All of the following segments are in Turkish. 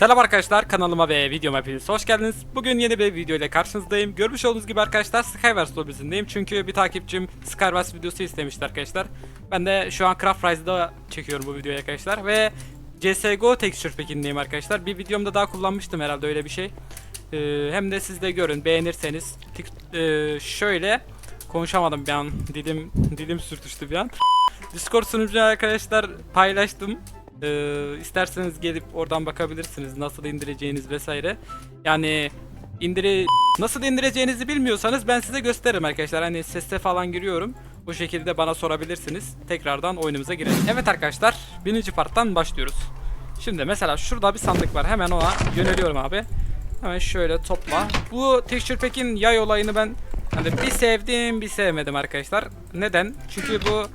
Selam arkadaşlar kanalıma ve videoma hepiniz hoş geldiniz. Bugün yeni bir video ile karşınızdayım. Görmüş olduğunuz gibi arkadaşlar Skywars lobisindeyim. Çünkü bir takipçim Skywars videosu istemişti arkadaşlar. Ben de şu an Craft Rise'da çekiyorum bu videoyu arkadaşlar. Ve CSGO texture pack'indeyim arkadaşlar. Bir videomda daha kullanmıştım herhalde öyle bir şey. Ee, hem de siz de görün beğenirseniz. Ee, şöyle konuşamadım bir an. Dilim dilim sürtüştü bir an. Discord sunucuna arkadaşlar paylaştım. Ee, isterseniz gelip oradan bakabilirsiniz nasıl indireceğiniz vesaire. Yani indire nasıl indireceğinizi bilmiyorsanız ben size gösteririm arkadaşlar. Hani seste falan giriyorum. Bu şekilde bana sorabilirsiniz. Tekrardan oyunumuza girelim. Evet arkadaşlar, birinci parttan başlıyoruz. Şimdi mesela şurada bir sandık var. Hemen ona yöneliyorum abi. Hemen şöyle topla. Bu texture pack'in yay olayını ben hani bir sevdim, bir sevmedim arkadaşlar. Neden? Çünkü bu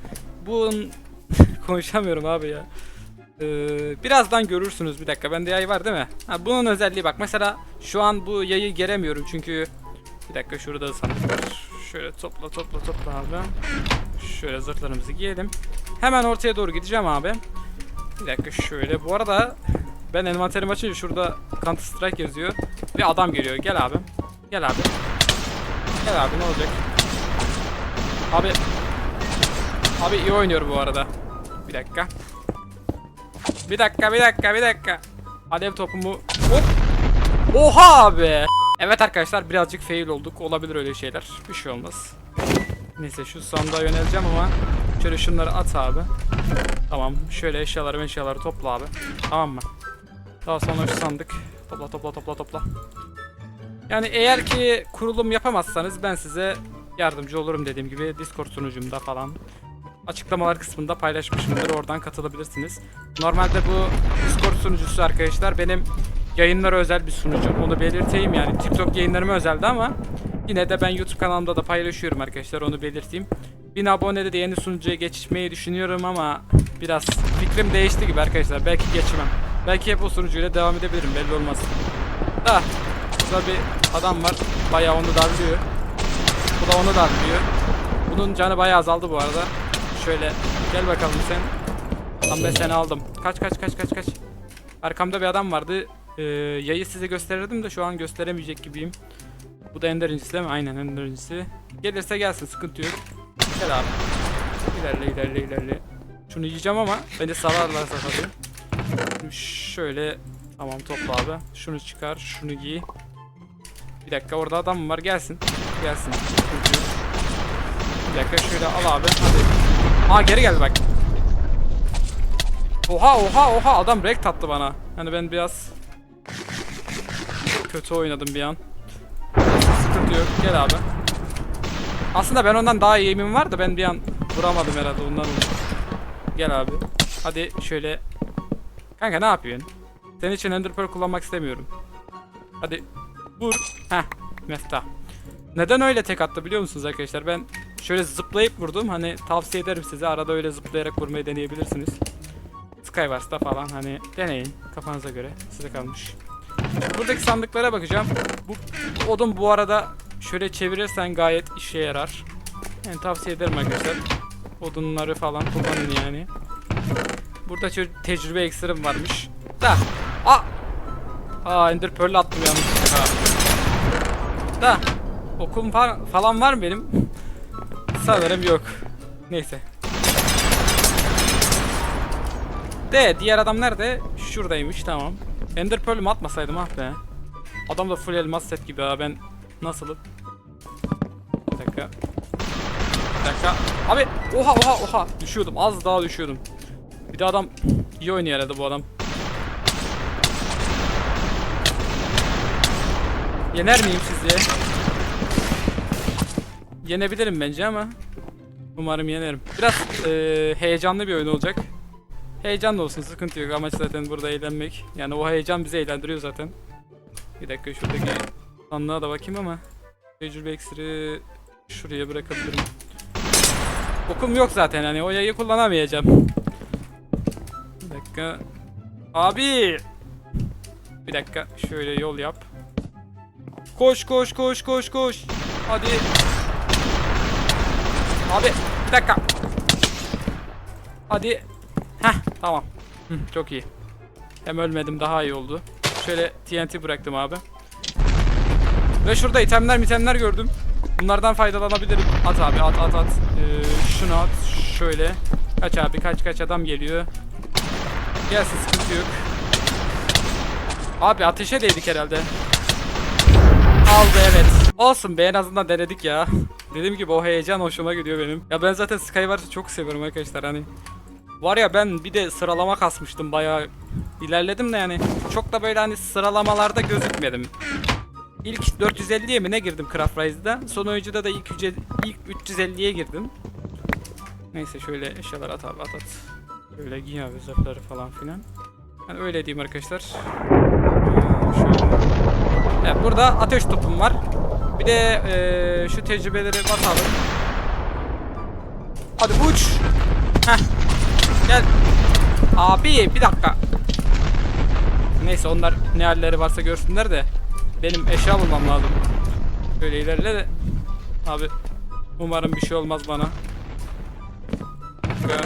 bu konuşamıyorum abi ya. Ee, birazdan görürsünüz bir dakika. Bende yay var değil mi? Ha, bunun özelliği bak. Mesela şu an bu yayı geremiyorum çünkü bir dakika şurada da sandık. Şöyle topla topla topla abi. Şöyle zırhlarımızı giyelim. Hemen ortaya doğru gideceğim abi. Bir dakika şöyle. Bu arada ben envanterimi açınca şurada Counter Strike yazıyor. Ve adam geliyor. Gel abi. Gel abi. Gel abi ne olacak? Abi. Abi iyi oynuyor bu arada. Bir dakika. Bir dakika, bir dakika, bir dakika. Alev topumu... Hop! Oha abi! Evet arkadaşlar birazcık fail olduk. Olabilir öyle şeyler. Bir şey olmaz. Neyse şu sandığa yöneleceğim ama şöyle şunları at abi. Tamam. Şöyle eşyaları eşyaları topla abi. Tamam mı? Daha sonra şu sandık. Topla topla topla topla. Yani eğer ki kurulum yapamazsanız ben size yardımcı olurum dediğim gibi Discord sunucumda falan açıklamalar kısmında paylaşmışımdır. Oradan katılabilirsiniz. Normalde bu Discord sunucusu arkadaşlar benim yayınlara özel bir sunucu. Onu belirteyim yani. TikTok yayınlarıma özeldi ama yine de ben YouTube kanalımda da paylaşıyorum arkadaşlar. Onu belirteyim. 1000 abonede de yeni sunucuya geçmeyi düşünüyorum ama biraz fikrim değişti gibi arkadaşlar. Belki geçmem. Belki hep o sunucuyla devam edebilirim. Belli olmaz. Da burada bir adam var. Bayağı onu darlıyor. Bu da onu darlıyor. Bunun canı bayağı azaldı bu arada. Şöyle gel bakalım sen. Tam ben seni aldım. Kaç kaç kaç kaç kaç. Arkamda bir adam vardı. Ee, yayı size gösterirdim de şu an gösteremeyecek gibiyim. Bu da ender incisi değil mi? Aynen ender incisi. Gelirse gelsin sıkıntı yok. Gel abi. İlerle ilerle ilerle. Şunu yiyeceğim ama beni salarlarsa tabii. Şöyle tamam topla abi. Şunu çıkar, şunu giy. Bir dakika orada adam var? Gelsin. Gelsin. Bir dakika şöyle al abi. Hadi. Aa geri geldi bak. Oha oha oha adam rekt attı bana. Hani ben biraz kötü oynadım bir an. Sıkıntı yok. Gel abi. Aslında ben ondan daha iyi aim'im var da ben bir an vuramadım herhalde ondan. Gel abi. Hadi şöyle. Kanka ne yapıyorsun? Senin için Ender Pearl kullanmak istemiyorum. Hadi vur. Heh. Mefta. Neden öyle tek attı biliyor musunuz arkadaşlar? Ben şöyle zıplayıp vurdum. Hani tavsiye ederim size arada öyle zıplayarak vurmayı deneyebilirsiniz. Skywars'ta falan hani deneyin kafanıza göre size kalmış. Buradaki sandıklara bakacağım. Bu, odun bu arada şöyle çevirirsen gayet işe yarar. Yani tavsiye ederim arkadaşlar. Odunları falan kullanın yani. Burada şöyle tecrübe ekstrim varmış. Da. Aa. Aa Ender Pearl attım yanlışlıkla. Da. Okum fa- falan var mı benim? Sanırım yok. Neyse. De diğer adam nerede? Şuradaymış tamam. Ender Pearl'ümü atmasaydım ah be. Adam da full elmas set gibi ha ben nasılım? Bir dakika. Bir dakika. Abi oha oha oha düşüyordum az daha düşüyordum. Bir de adam iyi oynuyor herhalde bu adam. Yener miyim sizce? Yenebilirim bence ama umarım yenerim. Biraz eee, heyecanlı bir oyun olacak. Heyecanlı olsun sıkıntı yok amaç zaten burada eğlenmek. Yani o heyecan bizi eğlendiriyor zaten. Bir dakika şuradaki sandığa da bakayım ama tecrübe eksiri şuraya bırakabilirim. Okum yok zaten hani o yayı kullanamayacağım. Bir dakika. Abi! Bir dakika şöyle yol yap. Koş koş koş koş koş. Hadi. Abi bir dakika. Hadi. Heh tamam. Hı, çok iyi. Hem ölmedim daha iyi oldu. şöyle TNT bıraktım abi. Ve şurada itemler mitemler gördüm. Bunlardan faydalanabilirim. At abi at at at. Ee, şunu at. Şöyle. Kaç abi kaç kaç adam geliyor. Gelsin sıkıntı yok. Abi ateşe değdik herhalde. Aldı evet. Olsun be en azından denedik ya. Dediğim gibi o heyecan hoşuma gidiyor benim. Ya ben zaten Skywars'ı çok seviyorum arkadaşlar hani. Var ya ben bir de sıralama kasmıştım bayağı ilerledim de yani çok da böyle hani sıralamalarda gözükmedim. İlk 450'ye mi ne girdim Craft Rise'da? Son oyuncuda da ilk, ilk 350'ye girdim. Neyse şöyle eşyalar at abi at at. Böyle giy abi zırhları falan filan. Yani öyle diyeyim arkadaşlar. Ee, şöyle. Evet, burada ateş topum var. Bir de eee, şu tecrübeleri basalım. Hadi uç. Heh. Gel. Abi bir dakika. Neyse onlar ne halleri varsa görsünler de benim eşya bulmam lazım. Böyle ilerle de. Abi umarım bir şey olmaz bana. Ya,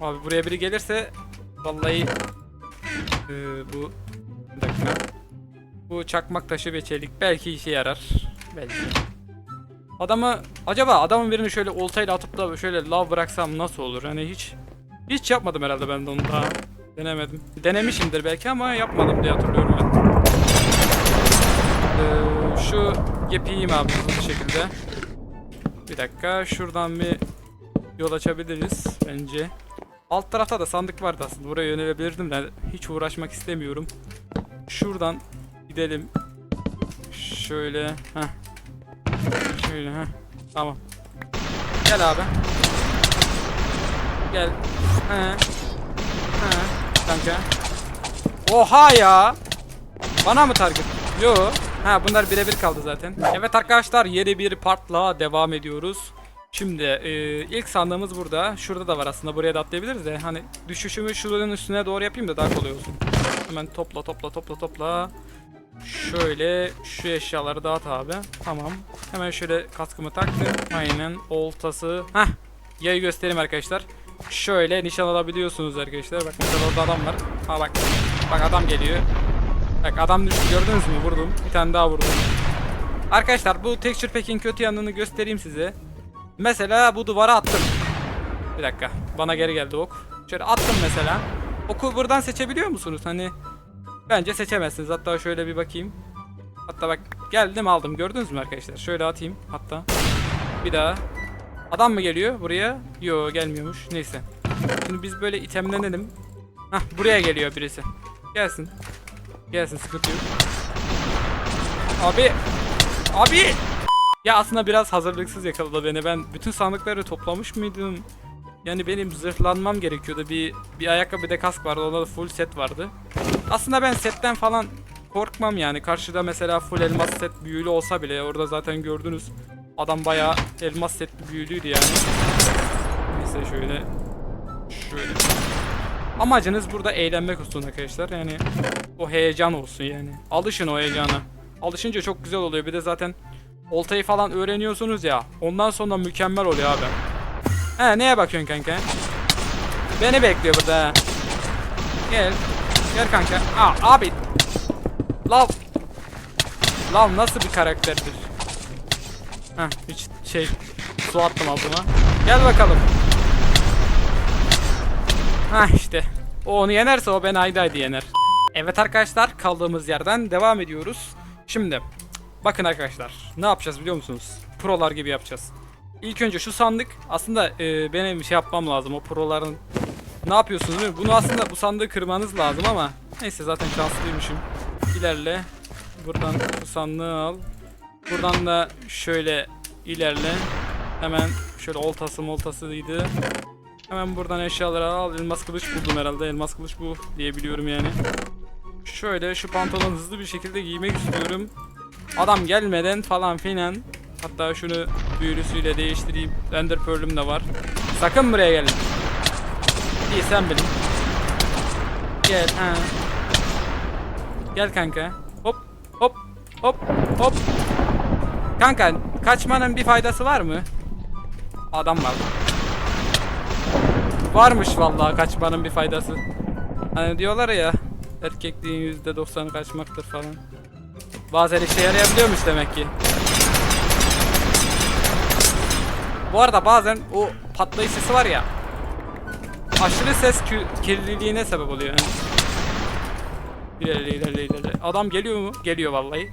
Abi buraya biri gelirse vallahi eee, bu. Bu çakmak taşı ve çelik belki işe yarar. Belki. Adamı acaba adamın birini şöyle oltayla atıp da şöyle lav bıraksam nasıl olur? Hani hiç hiç yapmadım herhalde ben de onu daha. Denemedim. Denemişimdir belki ama yapmadım diye hatırlıyorum ben. Ee, şu yapayım abi hızlı şekilde. Bir dakika şuradan bir yol açabiliriz bence. Alt tarafta da sandık vardı aslında. Buraya yönelebilirdim de hiç uğraşmak istemiyorum. Şuradan gidelim. Şöyle. Heh. Şöyle heh. Tamam. Gel abi. Gel. He. He. Kanka. Oha ya. Bana mı target? Yo. Ha bunlar birebir kaldı zaten. Evet arkadaşlar yeni bir partla devam ediyoruz. Şimdi e, ilk sandığımız burada. Şurada da var aslında. Buraya da atlayabiliriz de. Hani düşüşümü şuranın üstüne doğru yapayım da daha kolay olsun. Hemen topla topla topla topla. Şöyle şu eşyaları dağıt abi. Tamam. Hemen şöyle kaskımı taktım. Aynen. Oltası. Hah. Yayı göstereyim arkadaşlar. Şöyle nişan alabiliyorsunuz arkadaşlar. Bak mesela orada adam var. Ha bak. Bak adam geliyor. Bak adam düştü gördünüz mü? Vurdum. Bir tane daha vurdum. Arkadaşlar bu texture pack'in kötü yanını göstereyim size. Mesela bu duvara attım. Bir dakika. Bana geri geldi ok. Şöyle attım mesela. Oku buradan seçebiliyor musunuz? Hani Bence seçemezsiniz. Hatta şöyle bir bakayım. Hatta bak geldim aldım. Gördünüz mü arkadaşlar? Şöyle atayım hatta. Bir daha. Adam mı geliyor buraya? Yo gelmiyormuş. Neyse. Şimdi biz böyle itemlenelim. Hah buraya geliyor birisi. Gelsin. Gelsin sıkıntı yok. Abi. Abi. Ya aslında biraz hazırlıksız yakaladı beni. Ben bütün sandıkları toplamış mıydım? Yani benim zırhlanmam gerekiyordu. Bir bir ayakkabı bir de kask vardı. Onda da full set vardı. Aslında ben setten falan korkmam yani. Karşıda mesela full elmas set büyülü olsa bile orada zaten gördünüz. Adam bayağı elmas setli büyülüydü yani. Neyse şöyle şöyle. Amacınız burada eğlenmek olsun arkadaşlar. Yani o heyecan olsun yani. Alışın o heyecana. Alışınca çok güzel oluyor. Bir de zaten oltayı falan öğreniyorsunuz ya. Ondan sonra mükemmel oluyor abi. He neye bakıyorsun kanka? Beni bekliyor burada ha. Gel. Gel kanka. Aa, abi. Lav. Lav nasıl bir karakterdir? Heh hiç şey su attım altıma. Gel bakalım. Ha işte. O onu yenerse o beni ayda ayda yener. Evet arkadaşlar kaldığımız yerden devam ediyoruz. Şimdi bakın arkadaşlar ne yapacağız biliyor musunuz? Prolar gibi yapacağız. İlk önce şu sandık aslında e, benim şey yapmam lazım o proların ne yapıyorsunuz değil mi? Bunu aslında bu sandığı kırmanız lazım ama neyse zaten şanslıymışım. İlerle. Buradan bu sandığı al. Buradan da şöyle ilerle. Hemen şöyle oltası moltasıydı. Hemen buradan eşyaları al. Elmas kılıç buldum herhalde. Elmas kılıç bu diye biliyorum yani. Şöyle şu pantolonu hızlı bir şekilde giymek istiyorum. Adam gelmeden falan filan. Hatta şunu büyülüsüyle değiştireyim. Ender Pearl'üm de var. Sakın buraya gelin. İyi sen bilin. Gel ha. Gel kanka. Hop hop hop hop. Kanka kaçmanın bir faydası var mı? Adam var. Varmış vallahi kaçmanın bir faydası. Hani diyorlar ya Erkekliğin %90'ı kaçmaktır falan. Bazen işe yarayabiliyormuş demek ki. Bu arada bazen o patlayış sesi var ya. Aşırı ses kirliliğine sebep oluyor yani. İlerle ilerle ilerle. Adam geliyor mu? Geliyor vallahi.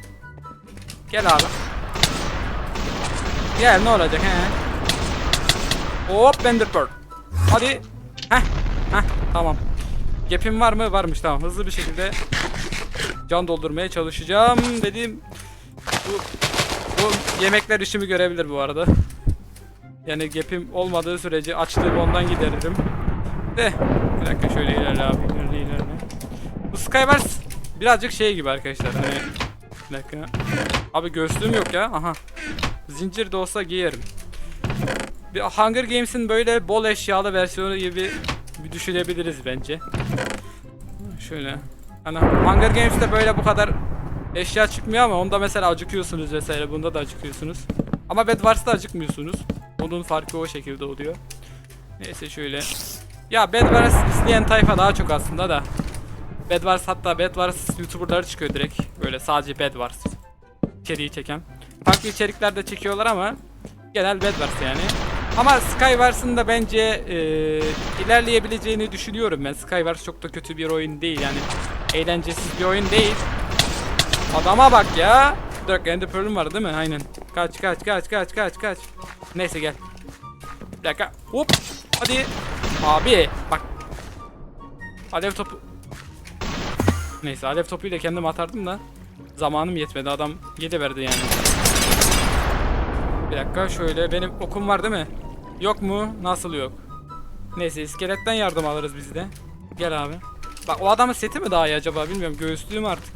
Gel abi. Gel ne olacak he? Hop Benderpearl. Hadi. Heh. Heh. Tamam. Gap'im var mı? Varmış tamam. Hızlı bir şekilde can doldurmaya çalışacağım dedim. Bu, bu yemekler işimi görebilir bu arada. Yani gap'im olmadığı sürece açlığımı ondan gideririm. De. Bir dakika şöyle ilerle abi. İlerle ilerle. Bu Skywars birazcık şey gibi arkadaşlar. Hani bir dakika. Abi göğüslüğüm yok ya. Aha. Zincir de olsa giyerim. Bir Hunger Games'in böyle bol eşyalı versiyonu gibi bir düşünebiliriz bence. Şöyle. Hani Hunger Games'te böyle bu kadar eşya çıkmıyor ama onda mesela acıkıyorsunuz vesaire. Bunda da acıkıyorsunuz. Ama Bed acıkmıyorsunuz. Onun farkı o şekilde oluyor. Neyse şöyle. Ya Bed Wars isteyen tayfa daha çok aslında da. Bed Wars hatta Bed Wars YouTuber'ları çıkıyor direkt. Böyle sadece Bed Wars içeriği çeken. Farklı içerikler de çekiyorlar ama genel Bed Wars yani. Ama Skywars'ın da bence e, ilerleyebileceğini düşünüyorum ben. Skywars çok da kötü bir oyun değil yani. Eğlencesiz bir oyun değil. Adama bak ya. Bir dakika Ender Pearl'üm var değil mi? Aynen. Kaç kaç kaç kaç kaç kaç. Neyse gel. Bir dakika. Hop. Hadi. Abi bak. Alev topu. Neyse alev topuyla kendim atardım da. Zamanım yetmedi. Adam yedi verdi yani. Bir dakika şöyle benim okum var değil mi? Yok mu? Nasıl yok? Neyse iskeletten yardım alırız biz de. Gel abi. Bak o adamın seti mi daha iyi acaba bilmiyorum. Göğüslüğüm artık.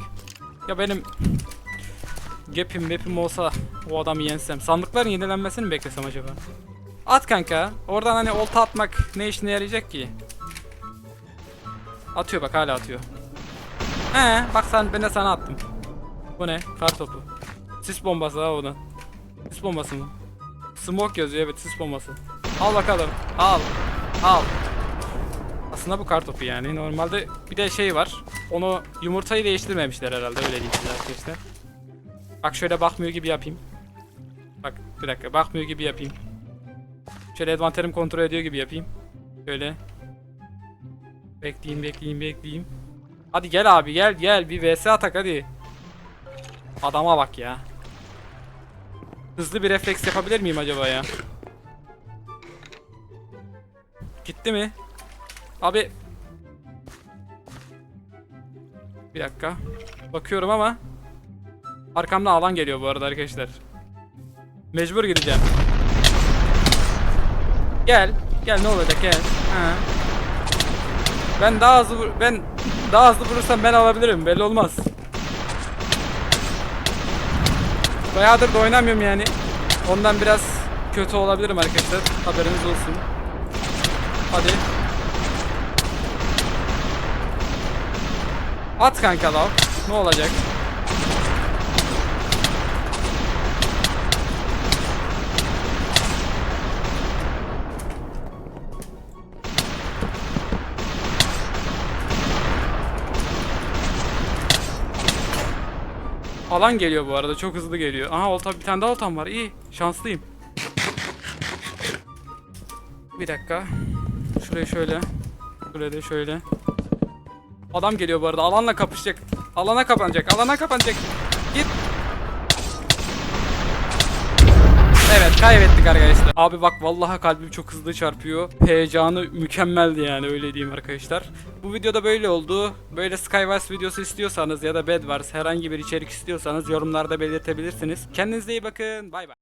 Ya benim Gap'im map'im olsa o adamı yensem. Sandıkların yenilenmesini mi beklesem acaba? At kanka. Oradan hani olta atmak ne işine yarayacak ki? Atıyor bak hala atıyor. He bak sen ben de sana attım. Bu ne? Kar topu. Sis bombası ha o. Sis bombası mı? Smoke yazıyor evet sis bombası. Al bakalım. Al. Al. Aslında bu kar topu yani. Normalde bir de şey var. Onu yumurtayı değiştirmemişler herhalde öyle diyeyim size arkadaşlar. Bak şöyle bakmıyor gibi yapayım. Bak bir dakika bakmıyor gibi yapayım. Şöyle envanterimi kontrol ediyor gibi yapayım. Şöyle. Bekleyeyim bekleyeyim bekleyeyim. Hadi gel abi gel gel bir vs atak hadi. Adama bak ya. Hızlı bir refleks yapabilir miyim acaba ya? Gitti mi? Abi. Bir dakika. Bakıyorum ama. Arkamda alan geliyor bu arada arkadaşlar. Mecbur gideceğim. Gel. Gel ne olacak gel. Ha. Ben daha hızlı ben daha hızlı vurursam ben alabilirim belli olmaz. Bayağıdır da oynamıyorum yani. Ondan biraz kötü olabilirim arkadaşlar. Haberiniz olsun. Hadi. At kanka lav. Ne olacak? Alan geliyor bu arada çok hızlı geliyor. Aha olta bir tane daha oltam var. İyi şanslıyım. Bir dakika. Şuraya şöyle. Şuraya da şöyle. Adam geliyor bu arada. Alanla kapışacak. Alana kapanacak. Alana kapanacak. Evet kaybettik arkadaşlar. Abi bak vallahi kalbim çok hızlı çarpıyor. Heyecanı mükemmeldi yani öyle diyeyim arkadaşlar. Bu videoda böyle oldu. Böyle Skywars videosu istiyorsanız ya da Bed Wars herhangi bir içerik istiyorsanız yorumlarda belirtebilirsiniz. Kendinize iyi bakın. Bay bay.